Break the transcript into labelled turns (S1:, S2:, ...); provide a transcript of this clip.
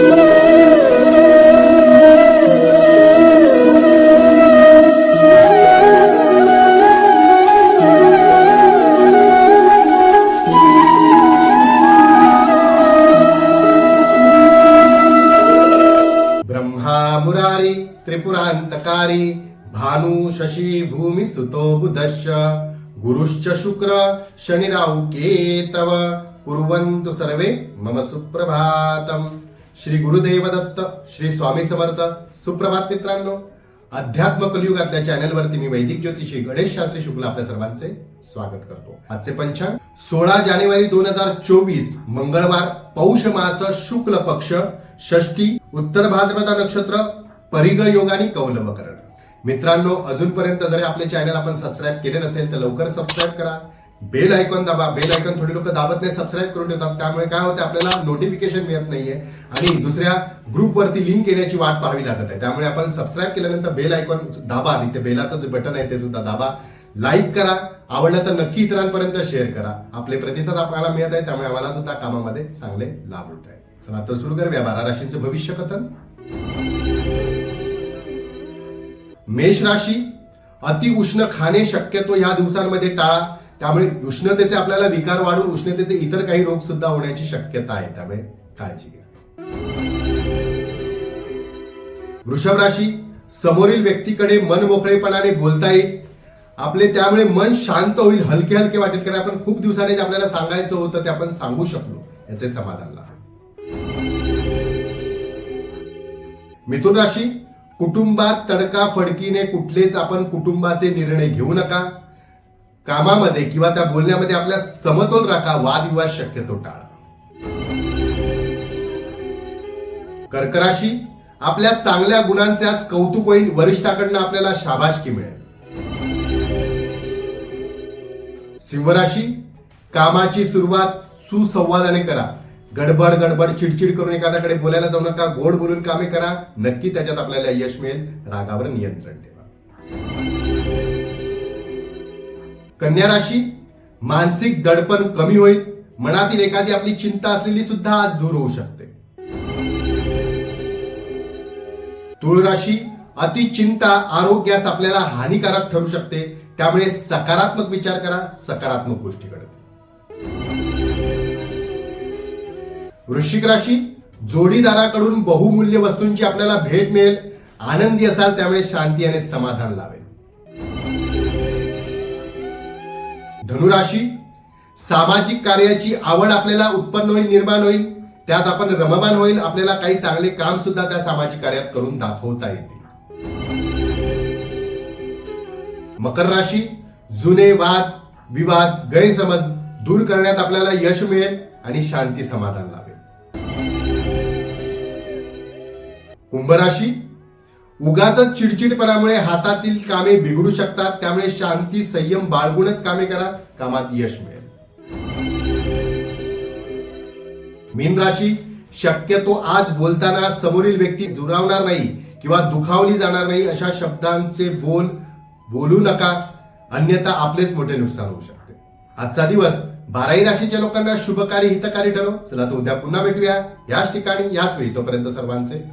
S1: ब्रह्मा मुरारी त्रिपुरांतकारी भानु शशी भूमी सुतो बुधश्च। गुरुश्च शुक्र शनिराहु केतव कुर्वन्तु सर्वे मम सुप्रभातम्। श्री गुरुदेव दत्त श्री स्वामी समर्थ सुप्रभात मित्रांनो. अध्यात्म कलियुगातल्या चॅनलवरती मी वैदिक ज्योतिषी गणेश शास्त्री शुक्ल आपल्या सर्वांचे स्वागत करतो. आजचे पंचांग सोळा जानेवारी दोन हजार चोवीस मंगळवार पौष मास शुक्ल पक्ष षष्टी उत्तर भाद्रपदा नक्षत्र परिग योग आणि कौलवकरण मित्रांनो अजूनपर्यंत जरी आपले चॅनल आपण सबस्क्राईब केले नसेल तर लवकर सबस्क्राईब करा. बेल आयकॉन दाबा. बेल आयकॉन थोडी लोक दाबत नाही सबस्क्राईब करून ठेवतात. त्यामुळे काय होतं आपल्याला नोटिफिकेशन मिळत नाहीये. आणि दुसऱ्या ग्रुपवरती लिंक येण्याची वाट पाहावी लागत आहे. त्यामुळे आपण सबस्क्राईब केल्यानंतर बेल आयकॉन दाबा. तिथे बेलाचं जे बटन आहे ते सुद्धा दाबा. लाईक करा. आवडलं तर नक्की इतरांपर्यंत शेअर करा. आपले प्रतिसाद आपल्याला मिळत आहे त्यामुळे आम्हाला सुद्धा कामामध्ये चांगले लाभ होत आहे चला तर सुरू करूया. बारा राशींचं भविष्य कथन. मेष राशी अति उष्ण खाणे शक्यतो या दिवसांमध्ये टाळा. त्यामुळे उष्णतेचे आपल्याला विकार वाढून उष्णतेचे इतर काही रोग सुद्धा होण्याची शक्यता आहे. त्यामुळे काळजी घ्या. वृषभ राशी समोरील व्यक्तीकडे मन मोकळेपणाने बोलता येईल. आपले त्यामुळे मन शांत होईल हलके हलके वाटेल. कारण आपण खूप दिवसांनी जे आपल्याला सांगायचं होतं ते आपण सांगू शकलो. याचे समाधान लाभ मिथुन राशी कुटुंबात तडका फडकीने कुठलेच आपण कुटुंबाचे निर्णय घेऊ नका. कामामध्ये किंवा त्या बोलण्यामध्ये आपल्या समतोल राखा वादविवाद शक्यतो टाळा. कर्कराशी आपल्या चांगल्या गुणांचे आज कौतुक होईल वरिष्ठाकडनं आपल्याला शाबाशकी मिळेल. सिंहराशी कामाची सुरुवात सुसंवादाने करा. गडबड गडबड चिडचिड करून एखाद्याकडे बोलायला जाऊ नका गोड बोलून कामे करा. नक्की त्याच्यात आपल्याला यश मिळेल. रागावर नियंत्रण ठेवा. कन्या राशी मानसिक दडपण कमी होईल. मनातील एखादी आपली चिंता असलेली सुद्धा आज दूर होऊ शकते. तुळ राशी अति चिंता आरोग्यास आपल्याला हानिकारक ठरू शकते. त्यामुळे सकारात्मक विचार करा सकारात्मक गोष्टीकडे वृश्चिक राशी जोडीदाराकडून बहुमूल्य वस्तूंची आपल्याला भेट मिळेल. आनंदी असाल त्यामुळे शांती आणि समाधान लावेल धनुराशी सामाजिक कार्याची आवड आपल्याला उत्पन्न होईल निर्माण होईल त्यात आपण रममान होईल आपल्याला काही चांगले काम सुद्धा त्या सामाजिक कार्यात करून दाखवता येते. मकर राशी जुने वाद विवाद गैरसमज दूर करण्यात आपल्याला यश मिळेल आणि शांती समाधान लावेल कुंभ राशी उगाच चिडचिडपणामुळे हातातील कामे बिघडू शकतात त्यामुळे शांती संयम बाळगूनच कामे करा कामात यश मिळेल. मीन राशी शक्यतो आज बोलताना समोरील व्यक्ती दुरावणार नाही किंवा दुखावली जाणार नाही अशा शब्दांचे बोल बोलू नका अन्यथा आपलेच मोठे नुकसान होऊ शकते. आजचा दिवस बाराही राशीच्या लोकांना शुभकारी हितकारी ठरो चला तर उद्या पुन्हा भेटूया. याच ठिकाणी याच वेळी तोपर्यंत सर्वांचे